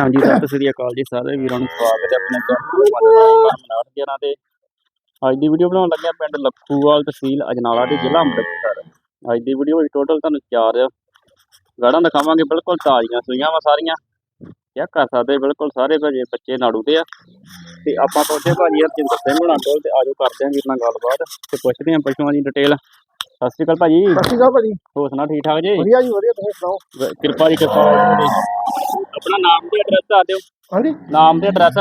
ਹਾਂਜੀ ਸਤਿ ਸ੍ਰੀ ਅਕਾਲ ਜੀ ਸਾਰੇ ਵੀਰਾਂ ਨੂੰ। ਸਵਾਗਤ ਹੈ ਆਪਣੇ ਚੈਨਲ ਮਨਾਰ ਜਨਾਂ ਤੇ ਅੱਜ ਦੀ ਵੀਡੀਓ ਬਣਾਉਣ ਲੱਗਿਆ ਪਿੰਡ ਲੱਖੂਵਾਲ ਤਹਿਸੀਲ ਅਜਨਾਲਾ ਤੇ ਜ਼ਿਲ੍ਹਾ ਅੰਮ੍ਰਿਤਸਰ। ਅੱਜ ਦੀ ਵੀਡੀਓ ਵਿੱਚ ਟੋਟਲ ਤੁਹਾਨੂੰ ਚਾਰ ਗਾੜਾਂ ਦਿਖਾਵਾਂਗੇ। ਬਿਲਕੁਲ ਤਾਜ਼ੀਆਂ ਸੂਈਆਂ ਵਾ ਸਾਰੀਆਂ। ਚੈੱਕ ਕਰ ਸਕਦੇ ਬਿਲਕੁਲ ਸਾਰੇ ਭਾਜੀ ਬੱਚੇ ਨਾੜੂ ਤੇ ਆ। ਤੇ ਆਪਾਂ ਪਹੁੰਚੇ ਭਾਜੀ ਹਰਜਿੰਦਰ ਸਿੰਘ ਹੁਣਾਂ ਕੋਲ ਤੇ ਆਜੋ ਕਰਦੇ ਆਂ ਵੀਰ ਨਾਲ ਗੱਲਬਾਤ ਤੇ ਪੁੱਛਦੇ ਆਂ ਪਸ਼ੂਆਂ ਦੀ ਡਿਟੇਲ ਸਤਿ ਸ੍ਰੀ ਅਕਾਲ ਭਾਜੀ। ਸਤਿ ਸ਼੍ਰੀ ਅਕਾਲ ਭਾਜੀ। ਹੋਰ ਸੁਣਾ ਠੀਕ ਠਾਕ ਜੀ? ਵਧੀਆ ਜੀ ਵਧੀਆ ਤੁਸੀਂ ਸੁਣਾਓ? ਕਿਰਪਾ ਜੀ ਕਿਰਪਾ। ਦੀ। ਆਪਣਾ ਨਾਮ ਤੇ ਐਡਰੈਸ ਦੱਸ ਦਿਓ। ਹਾਂਜੀ। ਨਾਮ ਤੇ ਐਡਰੈਸ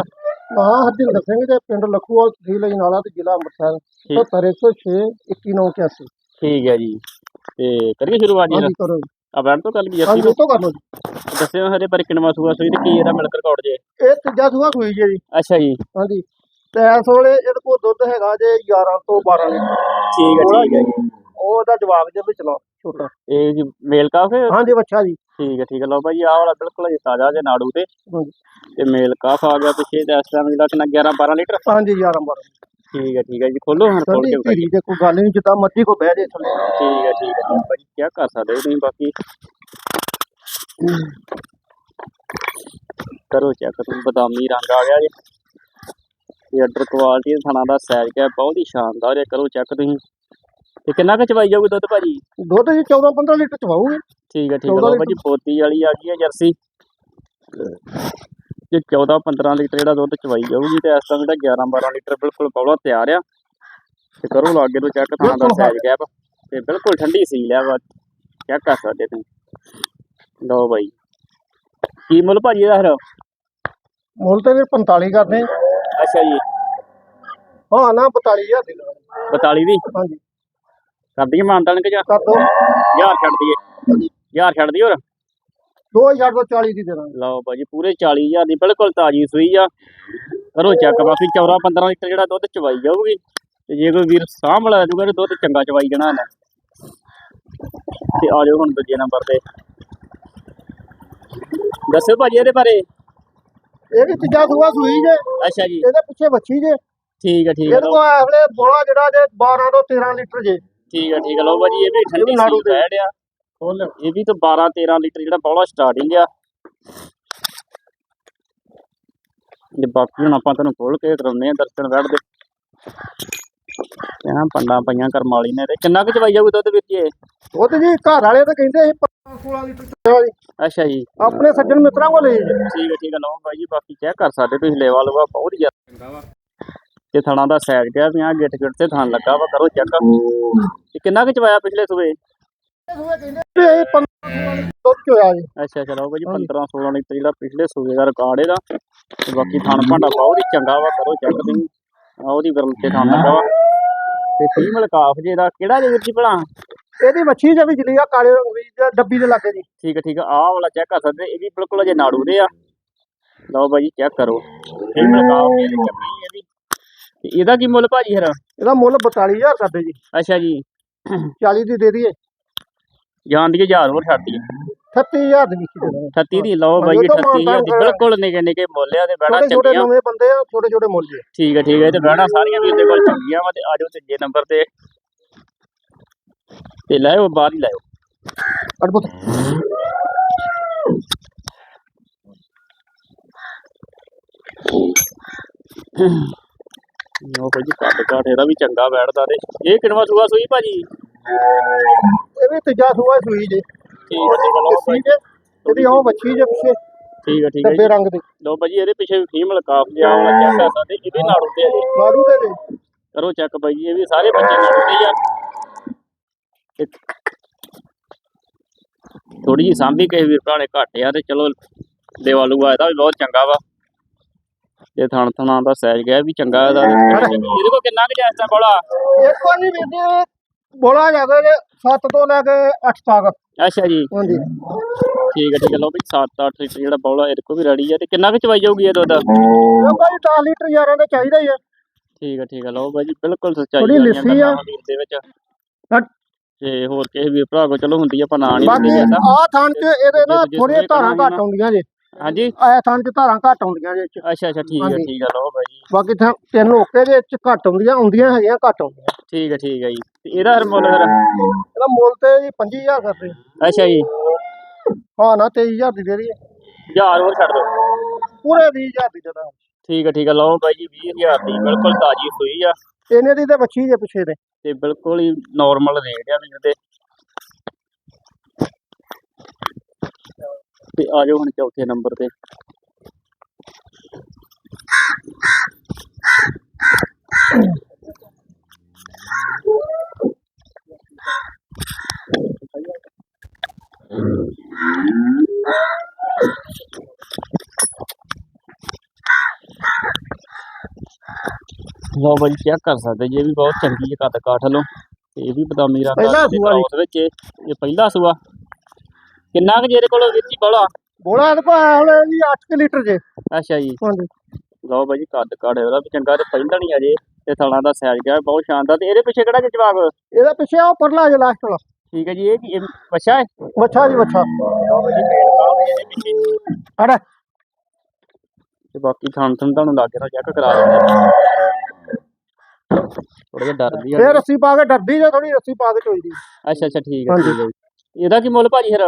ਹਾਂ ਹਰਜਿੰਦਰ ਸਿੰਘ ਤੇ ਪਿੰਡ ਲਖੂਵਾਲ ਤਹਿਸੀਲ ਅਜਨਾਲਾ ਤੇ ਜ਼ਿਲ੍ਹਾ ਅੰਮ੍ਰਿਤਸਰ। 70106 21981 ਠੀਕ ਹੈ ਜੀ। ਤੇ ਕਰੀਏ ਸ਼ੁਰੂਆਤ ਜੀ ਹਾਂਜੀ ਕਰੋ ਤੋਂ ਲਈ ਹਾਂਜੀ ਅਸੀਂ ਉਹ ਤੋਂ ਕਰ ਲਓ ਜੀ। ਦੱਸਿਓ ਹਰੇ ਪਰ ਕਿੰਨਵਾ ਸੂਆ ਸੂਈ ਤੇ ਕੀ ਇਹਦਾ ਮਿਲਕ ਰਿਕਾਰਡ ਜੇ। ਇਹ ਤੀਜਾ ਸੂਆ ਸੂਈ ਜੀ ਅੱਛਾ ਜੀ। ਹਾਂਜੀ। ਇਸ ਵੇਲੇ ਇਹਦੇ ਕੋਲ ਦੁੱਧ ਹੈਗਾ ਜੇ 11 ਤੋਂ 12 ਲੀਟਰ। ਠੀਕ ਹੈ ਠੀਕ ਹੈ ਜੀ। ਉਹ ਉਹਦਾ ਜਵਾਬ ਜੇ ਵਿੱਚ ਲਾ ਛੋਟਾ। ਇਹ ਜੀ ਮੇਲ ਕਾਫ ਹਾਂਜੀ ਬੱਚਾ ਜੀ। ਠੀਕ ਹੈ ਠੀਕ ਹੈ। ਲਓ ਭਾਈ ਆਹ ਵਾਲਾ ਬਿਲਕੁਲ ਜੀ ਤਾਜ਼ਾ ਜੇ ਨਾੜੂ ਤੇ। ਹਾਂਜੀ। ਤੇ ਮੇਲ ਕਾਫ ਆ ਗਿਆ ਪਿੱਛੇ ਤੇ ਇਸ ਟਾਈਮ ਜਿਹੜਾ ਕਿੰਨਾ 11 12 ਲੀਟਰ? ਹਾਂਜੀ 11 12 ਠੀਕ ਹੈ ਠੀਕ ਹੈ ਜੀ ਖੋਲੋ ਹੁਣ ਖੋਲ ਕੇ। ਧੀਰੀ ਦੇ ਕੋਈ ਗੱਲ ਨਹੀਂ ਜਿੱਦਾਂ ਮਰਜ਼ੀ ਕੋ ਬਹਿ ਜੇ ਥੱਲੇ ਠੀਕ ਹੈ ਠੀਕ ਹੈ ਭਾਈ ਕੀ ਕਰ ਸਕਦੇ ਹੋ ਤੁਸੀਂ ਬਾਕੀ? ਕਰੋ ਚੈੱਕ ਤੁਸੀਂ ਬਦਾਮੀ ਰੰਗ ਆ ਗਿਆ ਜੀ। ਇਹ ਅੱਡਰ ਕੁਆਲਿਟੀ ਥਣਾ ਦਾ ਸਾਈਜ਼ ਕਿਆ ਬਹੁਤ ਹੀ ਸ਼ਾਨਦਾਰ ਹੈ ਕਰੋ ਚੈੱਕ ਤੁਸੀਂ। ਤੇ ਕਿੰਨਾ ਕੁ ਚਵਾਈ ਜਾਊਗੀ ਦੁੱਧ ਭਾਜੀ? ਦੁੱਧ ਜੀ 14 15 ਲੀਟਰ ਚਵਾਉਗੇ ਠੀਕ ਹੈ ਠੀਕ ਹੈ ਲਓ ਭਾਜੀ ਪੋਤੀ ਵਾਲੀ ਆ ਗਈ ਹੈ ਜਰਸੀ। ਜੇ 14 15 ਲੀਟਰ ਜਿਹੜਾ ਦੁੱਧ ਚਵਾਈ ਜਾਊਗੀ ਤੇ ਇਸ ਟਾਈਮ ਜਿਹੜਾ 11 12 ਲੀਟਰ ਬਿਲਕੁਲ ਪੌਲਾ ਤਿਆਰ ਆ। ਤੇ ਕਰੋ ਲਾਗੇ ਤੋਂ ਚੈੱਕ ਥਾਂ ਦਾ ਸਾਈਜ਼ ਗੈਪ ਤੇ ਬਿਲਕੁਲ ਠੰਡੀ ਸੀ ਲਿਆ ਵਾ ਚੈੱਕ ਕਰ ਸਕਦੇ ਤੁਸੀਂ। ਲਓ ਬਾਈ ਕੀ ਮੁੱਲ ਭਾਜੀ ਇਹਦਾ ਫਿਰ? ਮੁੱਲ ਤੇ ਵੀ 45 ਕਰਦੇ। ਅੱਛਾ ਜੀ। ਹਾਂ ਨਾ 42000 ਦੀ ਲਓ। 42 ਦੀ? ਹਾਂਜੀ। ਕਰ ਦਈਏ ਮਾਨਤਾਨ ਕਿ ਜਾਂ ਕਰ ਦੋ। ਯਾਰ ਛੱਡ ਦਈਏ। ਯਾਰ ਛੱਡ ਦਈਏ ਹੋਰ। 2000 ਤੋਂ 40 ਦੀ ਦੇ ਦਾਂਗੇ। ਲਓ ਭਾਜੀ ਪੂਰੇ 40000 ਦੀ ਬਿਲਕੁਲ ਤਾਜ਼ੀ ਸੂਈ ਆ। ਕਰੋ ਚੈੱਕ ਬਾਕੀ 14 15 ਲੀਟਰ ਜਿਹੜਾ ਦੁੱਧ ਚਵਾਈ ਜਾਊਗੀ। ਤੇ ਜੇ ਕੋਈ ਵੀਰ ਸਾਂਭ ਲੈ ਜੂਗਾ ਤੇ ਦੁੱਧ ਚੰਗਾ ਚਵਾਈ ਜਾਣਾ ਇਹਨੇ। ਤੇ ਆ ਜਾਓ ਹੁਣ ਦੂਜੇ ਨੰਬਰ ਤੇ। ਦੱਸਿਓ ਭਾਜੀ ਇਹਦੇ ਬਾਰੇ। ਇਹ ਵੀ ਤੀਜਾ ਸੂਆ ਸੂਈ ਜੇ। ਅੱਛਾ ਜੀ। ਇਹਦੇ ਪਿੱਛੇ ਬੱਚੀ ਜੇ। ਠੀਕ ਹੈ ਠੀਕ ਹੈ ਇਹਦੇ ਕੋਲ ਆਖਲੇ ਬੋਲਾ ਜਿਹੜਾ ਜੇ 12 ਤੋਂ 13 ਲੀਟਰ ਜੇ। ਠੀਕ ਹੈ ਠੀਕ ਹੈ ਲਓ ਭਾਜੀ ਇਹ ਵੀ ਠੰਡੀ ਨਾੜੂ ਬੈੜ ਆ ਇਹ ਵੀ ਤਾਂ 12 13 ਲੀਟਰ ਜਿਹੜਾ ਬੌਲਾ ਸਟਾਰਟਿੰਗ ਆ। ਤੇ ਬਾਕੀ ਹੁਣ ਆਪਾਂ ਤੁਹਾਨੂੰ ਖੋਲ ਕੇ ਕਰਾਉਂਦੇ ਆ ਦਰਸ਼ਨ ਬੈਠ ਦੇ। ਇਹਨਾਂ ਪੰਡਾ ਪਈਆਂ ਕਰਮ ਵਾਲੀ ਨੇ ਤੇ ਕਿੰਨਾ ਕੁ ਚਵਾਈ ਜਾਊਗੀ ਦੁੱਧ ਵੀਰ ਜੀ ਇਹ? ਤੇ ਜੀ ਘਰ ਵਾਲੇ ਤਾਂ ਕਹਿੰਦੇ ਸੀ 16 ਲੀਟਰ ਜੀ ਅੱਛਾ ਜੀ। ਆਪਣੇ ਸੱਜਣ ਮਿੱਤਰਾਂ ਕੋਲ ਲਈ ਠੀਕ ਹੈ ਠੀਕ ਹੈ ਲਓ ਬਾਈ ਜੀ ਬਾਕੀ ਚੈੱਕ ਕਰ ਸਕਦੇ ਤੁਸੀਂ ਲੈਵਾ ਲਵਾ ਬਹੁਤ ਜ਼ਿਆਦਾ। ਚੰਗਾ ਵਾ ਤੇ ਥਣਾ ਦਾ ਗਿਆ ਵੀ ਆ ਗਿੱਟ ਗਿੱਟ ਤੇ ਥਣ ਲੱਗਾ ਵਾ ਕਰੋ ਚੈੱਕ ਕਿੰਨਾ ਕੁ ਚਵਾਇਆ ਪਿਛਲੇ ਸੂਬੇ ਅੱਛਾ ਚਲੋ ਭਾਜੀ 15 16 ਲੀਟਰ ਜਿਹੜਾ ਪਿਛਲੇ ਸੂਬੇ ਦਾ ਰਿਕਾਰਡ ਇਹਦਾ। ਤੇ ਬਾਕੀ ਥਣ ਭਾਂਡਾ ਬਹੁਤ ਹੀ ਚੰਗਾ ਵਾ ਕਰੋ ਚੈੱਕ ਤੁਸੀਂ। ਆ ਉਹਦੀ ਵਿਰਲ ਤੇ ਥਣ ਲੱਗਾ ਵਾ। ਤੇ ਫੀਮੇਲ ਕਾਫ ਜੇ ਦਾ ਕਿਹੜਾ ਜੇ ਵੀਰ ਜੀ ਭਲਾ? ਇਹਦੀ ਮੱਛੀ ਜੇ ਵੀ ਜਲੀ ਆ ਕਾਲੇ ਰੰਗ ਦੀ ਜਾਂ ਡੱਬੀ ਦੇ ਲੱਗੇ ਜੀ ਠੀਕ ਹੈ ਠੀਕ ਹੈ ਆਹ ਵਾਲਾ ਚੈੱਕ ਕਰ ਸਕਦੇ ਇਹ ਵੀ ਬਿਲਕੁਲ ਅਜੇ ਨਾੜੂ ਦੇ ਆ। ਲਓ ਭਾਜੀ ਚੈੱਕ ਕਰੋ। ਫੀਮੇਲ ਕਾਫ ਜੇ ਦੀ ਚੱਪੀ ਇਹਦੀ। ਤੇ ਇਹਦਾ ਕੀ ਮੁੱਲ ਭਾਜੀ ਫਿਰ? ਇਹਦਾ ਮੁੱਲ 42000 ਕਰਦੇ ਜੀ। ਅੱਛਾ ਜੀ। 40 ਦੀ ਦੇ ਦਈਏ। ਜਾਣ ਦੀ ਹਜ਼ਾਰ ਹੋਰ ਛੱਡ ਦਈਏ। 36000 ਦੀ ਵਿੱਚ ਦੇ ਦਾਂਗੇ 38 ਦੀ ਲਓ ਬਾਈ ਹਾਂਜੀ, ਉਹ ਤਾਂ 38000 ਦੀ ਮਾਨਤਾਨ ਬਿਲਕੁਲ ਨਿੱਕੇ ਨਿੱਕੇ ਮੁੱਲ ਆ ਤੇ ਬੜਾ ਛੋਟੇ ਛੋਟੇ ਚੰਗੀਆਂ। ਨਵੇਂ ਬੰਦੇ ਆ ਛੋਟੇ ਛੋਟੇ ਮੁੱਲ ਜੇ। ਠੀਕ ਹੈ ਠੀਕ ਹੈ ਤੇ ਬਹਿਣਾ ਸਾਰੀਆਂ ਵੀਰ ਦੇ ਕੋਲ ਚੰਗੀਆਂ ਵਾ ਤੇ ਆਜੋ ਤੀਜੇ ਨੰਬਰ ਤੇ। ਤੇ ਲਾਇਓ ਬਾਹਰ ਹੀ ਲਾਇਓ ਅੜਬਤ ਉਹ ਭਾਜੀ ਕੱਦ ਕਾਠ ਇਹਦਾ ਵੀ ਚੰਗਾ ਬੈਠਦਾ ਤੇ। ਇਹ ਕਿੰਨਵਾ ਸੂਆ ਸੂਈ ਭਾਜੀ? ਇਹ ਵੀ ਤੀਜਾ ਸੂਆ ਸੂਈ ਜੇ। ਠੀਕ ਹੈ ਲਓ ਜੇ ਇਹਦੀ ਉਹ ਬੱਚੀ ਜੇ ਪਿੱਛੇ ਠੀਕ ਹੈ ਠੀਕ ਹੈ ਡੱਬੇ ਰੰਗ ਦੀ। ਲਓ ਭਾਜੀ ਇਹਦੇ ਪਿੱਛੇ ਵੀ ਫੀਮੇਲ ਕਾਫ ਜਿਹਾ ਆਉਣਾ ਚੈੱਕ ਕਰ ਸਕਦੇ ਇਹ ਵੀ ਨਾੜੂ ਤੇ ਆ ਜੀ। ਮਾਰੂ ਦੇ ਦੇ ਕਰੋ ਚੈੱਕ ਭਾਈ ਜੀ, ਇਹ ਵੀ ਸਾਰੇ ਬੱਚੇ ਨਾੜੂ ਤੇ ਹੀ ਆ। ਥੋੜੀ ਜਿਹੀ ਸਾਂਭੀ ਕਿਸੇ ਵੀਰ ਭਰਾ ਨੇ ਘੱਟ ਆ ਤੇ ਚਲੋ ਦੇਵਾ ਲੂਆ ਇਹਦਾ ਵੀ ਬਹੁਤ ਚੰਗਾ ਵਾ। ਤੇ ਥਣ ਥਣਾ ਦਾ ਸਾਈਜ਼ ਗਿਆ ਵੀ ਚੰਗਾ ਇਹਦਾ। ਇਹਦੇ ਕੋਲ ਕਿੰਨਾ ਕੁ ਜਾਇਸਾ ਬੋਲਾ ਇੱਕ ਵਾਰ ਨਹੀਂ ਵੀਰ ਬੋਲਾ ਜਾਵੇ ਜੇ 7 ਤੋਂ ਲੈ ਕੇ 8 ਤੱਕ। ਅੱਛਾ ਜੀ। ਹਾਂਜੀ। ਠੀਕ ਹੈ ਠੀਕ ਹੈ ਲਓ ਵੀ 7-8 ਲੀਟਰ ਜਿਹੜਾ ਬੌਲਾ ਇਹਦੇ ਕੋਲ ਵੀ ਰੈਡੀ ਆ ਤੇ ਕਿੰਨਾ ਕੁ ਚਵਾਈ ਜਾਊਗੀ ਇਹ ਦੁੱਧ? ਇਹ ਭਾਈ 10 ਲੀਟਰ ਯਾਰਾਂ ਦਾ ਚਾਹੀਦਾ ਹੀ ਹੈ ਠੀਕ ਹੈ ਠੀਕ ਹੈ ਲਓ ਬਾਈ ਜੀ ਬਿਲਕੁਲ ਸੱਚਾਈ ਵਾਲੀਆਂ ਲਿੱਸੀ ਆ। ਵਾ ਦੇ ਵਿੱਚ। ਤੇ ਹੋਰ ਕਿਸੇ ਵੀਰ ਭਰਾ ਕੋ ਚਲੋ ਹੁੰਦੀ ਆ, ਆਪਾਂ ਨਾਂ ਨਹੀਂ ਬਾਕੀ ਆਹ ਥਾਂ 'ਚ ਇਹਦੇ ਨਾ ਸੂਏ ਧਾਰਾਂ ਘੱਟ ਨਾ। ਆਉਂਦੀਆਂ ਜੇ। ਹਾਂਜੀ। ਆਹ ਥਾਂ 'ਚ ਧਾਰਾਂ ਘੱਟ ਆਉਂਦੀਆਂ ਜੇ। ਅੱਛਾ ਅੱਛਾ ਠੀਕ ਹੈ। ਠੀਕ ਹੈ ਲਓ ਬਾਈ ਬਾਕੀ ਥਾਂ ਤਿੰਨ ਓਕੇ ਜੇ ਘੱਟ ਆਉਂਦੀਆਂ ਆਉਂਦੀਆਂ ਹੈਗੀਆਂ ਘੱਟ ਆਉਂਦੀਆਂ। ਠੀਕ ਹੈ ਠੀਕ ਹੈ ਜੀ। ਤੇ ਇਹਦਾ ਹਰ ਮੁੱਲ ਫਿਰ? ਇਹਦਾ ਮੁੱਲ ਤੇ ਜੀ 25000 ਕਰਦੇ ਅੱਛਾ ਜੀ। ਹਾਂ ਨਾ 23000 ਦੀ ਦੇ ਦਈਏ। ਹਜ਼ਾਰ ਹੋਰ ਛੱਡ ਦਿਓ। ਪੂਰੇ 20000 ਦੀ ਜਦਾ ਠੀਕ ਹੈ ਠੀਕ ਹੈ। ਲਓ ਬਾਈ ਜੀ 20000 ਦੀ ਬਿਲਕੁਲ ਤਾਜ਼ੀ ਸੂਈ ਆ। ਇਹਨੇ ਦੀ ਤੇ ਬੱਚੀ ਜੇ ਪਿੱਛੇ ਦੇ ਤੇ ਬਿਲਕੁਲ ਹੀ ਨਾਰਮਲ ਰੇਟ ਆ ਵੀਰ ਦੇ। ਤੇ ਆ ਜਾਓ ਹੁਣ ਚੌਥੇ ਨੰਬਰ ਤੇ। ਲਓ ਬਾਈ ਚੈੱਕ ਕਰ ਸਕਦੇ ਜੇ ਵੀ ਬਹੁਤ ਚੰਗੀ ਹੈ ਕੱਦ ਕਾਠ ਲੋ ਤੇ ਇਹ ਵੀ ਬਦਾਮੀ ਰੰਗ ਪਹਿਲਾ ਸੂਆ ਜੀ। cross ਵਿੱਚ। ਇਹ ਇਹ ਪਹਿਲਾ ਸੂਆ। ਕਿੰਨਾ ਕੁ ਜਿਹਦੇ ਕੋਲ ਜੀ ਬੋਲਾ? ਬੋਲਾ ਇਹਦੇ ਕੋਲ ਆਇਆ ਹੁਣ ਜੀ 8 ਲੀਟਰ ਜੇ। ਅੱਛਾ ਜੀ। ਹਾਂਜੀ। ਲਓ ਬਾਈ ਜੀ ਕੱਦ ਕਾਠ ਇਹਦਾ ਵੀ ਚੰਗਾ ਤੇ ਪਹਿਲਾ ਨਹੀਂ ਅਜੇ। ਤੇ ਥਣਾ ਦਾ ਸਾਈਜ਼ ਗਿਆ ਬਹੁਤ ਸ਼ਾਨਦਾਰ। ਤੇ ਇਹਦੇ ਪਿੱਛੇ ਕਿਹੜਾ ਜੇ ਜਵਾਬ ਇਹਦੇ ਪਿੱਛੇ ਉਹ ਪਰਲਾ ਜੇ ਲਾਸਟ ਵਾਲਾ। ਠੀਕ ਹੈ ਜੀ ਇਹ ਕੀ ਬੱਚਾ ਹੈ? ਵੱਛਾ ਜੀ ਵੱਛਾ। ਲਓ ਬਾਈ ਜੀ ਪੇੜ ਕਾਲ ਇਹਦੇ ਪਿੱਛੇ। ਅੜਾ। ਤੇ ਬਾਕੀ ਥਣ ਥਣ ਤੁਹਾਨੂੰ ਲੱਗ ਰਿਹਾ ਚੈੱਕ ਕਰਾ ਦਿੰਦੇ ਥੋੜਾ ਜਿਹਾ ਡਰਦੀ ਆ। ਫੇਰ ਰੱਸੀ ਪਾ ਕੇ ਡਰਦੀ ਜੇ ਥੋੜੀ ਰੱਸੀ ਪਾ ਕੇ ਚੋਈਦੀ ਅੱਛਾ ਅੱਛਾ ਠੀਕ ਹੈ ਹਾਂਜੀ। ਠੀਕ ਹੈ ਜੀ। ਇਹਦਾ ਕੀ ਮੁੱਲ ਭਾਜੀ ਫਿਰ?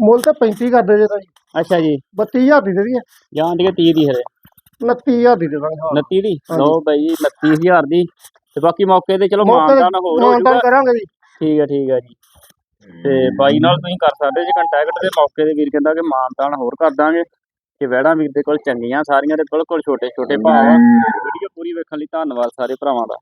ਮੁੱਲ ਤੇ 35 ਕਰਦੇ ਜੇ ਤਾਂ ਜੀ। ਅੱਛਾ ਜੀ। 32000 ਦੀ ਦੇ ਦੀ ਜਾਂ ਦੀ 30 ਦੀ ਫਿਰ। 29000 ਦੀ ਦੇ ਦਾਂਗੇ ਹਾਂ। 29 ਦੀ। ਲਓ ਬਾਈ ਜੀ 29000 ਦੀ। ਤੇ ਬਾਕੀ ਮੌਕੇ ਤੇ ਚਲੋ ਮੌਕੇ ਮਾਨਦਾਨ ਹੋਰ ਹੋ ਮਾਨਤਾਨ ਜਾਊਗਾ ਕਰਾਂਗੇ ਜੀ। ਠੀਕ ਹੈ ਠੀਕ ਹੈ ਜੀ। ਤੇ ਬਾਈ ਨਾਲ ਤੁਸੀਂ ਕਰ ਸਕਦੇ ਜੇ ਕੰਟੈਕਟ ਤੇ ਮੌਕੇ ਤੇ ਵੀਰ ਕਹਿੰਦਾ ਕਿ ਮਾਨਦਾਨ ਹੋਰ ਕਰ ਦਾਂਗੇ। ਤੇ ਵਹਿੜਾਂ ਵੀਰ ਦੇ ਕੋਲ ਚੰਗੀਆਂ ਸਾਰੀਆਂ ਤੇ ਬਿਲਕੁਲ ਛੋਟੇ ਛੋਟੇ ਭਾਅ ਆ। ਵੀਡੀਓ ਪੂਰੀ ਵੇਖਣ ਲਈ ਧੰਨਵਾਦ ਸਾਰੇ ਭਰਾਵਾਂ ਦਾ।